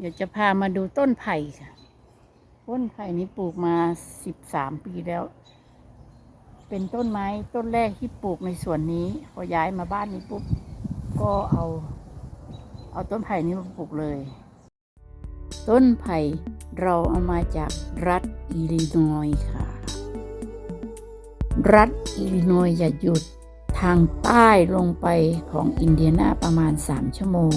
เดี๋ยวจะพามาดูต้นไผ่ค่ะ ต้นไผ่นี้ปลูกมาสิบสามปีแล้ว เป็นต้นไม้ต้นแรกที่ปลูกในสวนนี้ พอย้ายมาบ้านนี้ปุ๊บ ก็เอา เอาต้นไผ่นี้มาปลูกเลย ต้นไผ่เราเอามาจากรัฐอิลลินอยส์ค่ะ รัฐอิลลินอยส์จะหยุดทางใต้ลงไปของอินเดียนาประมาณ 3 ชั่วโมง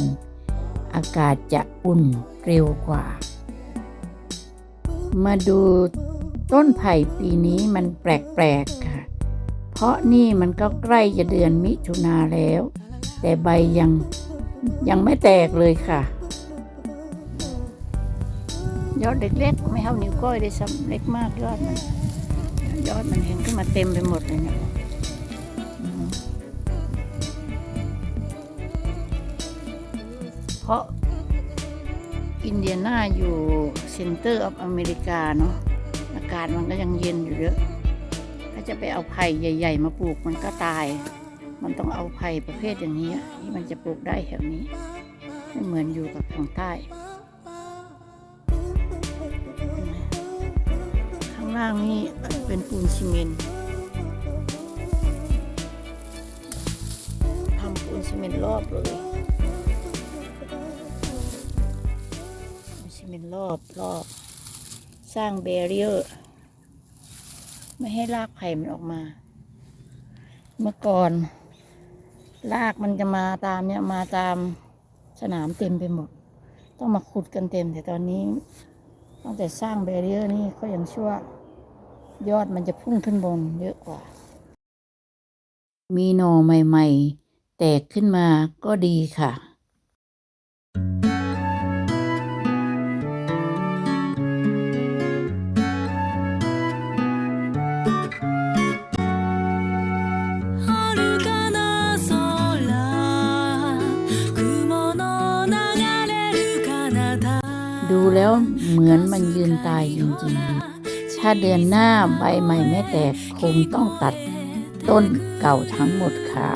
ากาศจะอุ่นเร็วกว่า มาดูต้นไผ่ปีนี้มันแปลกๆค่ะ เพราะนี่มันก็ใกล้จะเดือนมิถุนาแล้ว แต่ใบยังยังไม่แตกเลยค่ะยอดเล็กๆไม่เท่านิ้วก้อยเลยซ้ำเล็กมากยอดมันยอดมันเห็นขึ้นมาเต็มไปหมดเลยเนี่ย เพราะอินเดียนาอยู่เซ็นเตอร์ออฟอเมริกาเนาะอากาศมันก็ยังเย็นอยู่เยอะ ถ้าจะไปเอาไผ่ใหญ่ ๆ มาปลูกมันก็ตาย มันต้องเอาไผ่ประเภทอย่างนี้ที่มันจะปลูกได้แถวนี้ไม่เหมือนอยู่กับทางใต้ข้างล่างนี่เป็นปูนซีเมนต์ทำปูนซีเมนต์รอบเลย ซีเมนต์รอบรอบ สร้างเบรียร์ไม่ให้รากไผ่มันออกมา เมื่อก่อน รากมันจะมาตามเนี่ยมาตามสนามเต็มไปหมด ต้องมาขุดกันเต็ม แต่ตอนนี้ตั้งแต่สร้างเบรียร์นี่ก็ยังชั่วยอดมันจะพุ่งขึ้นบนเยอะกว่า มีหน่อใหม่ ๆ แตกขึ้นมาก็ดีค่ะ ดูแล้วเหมือนมันยืนตายจริงๆ ถ้าเดือนหน้าใบใหม่ไม่แตกคงต้องตัดต้นเก่าทั้งหมดค่ะ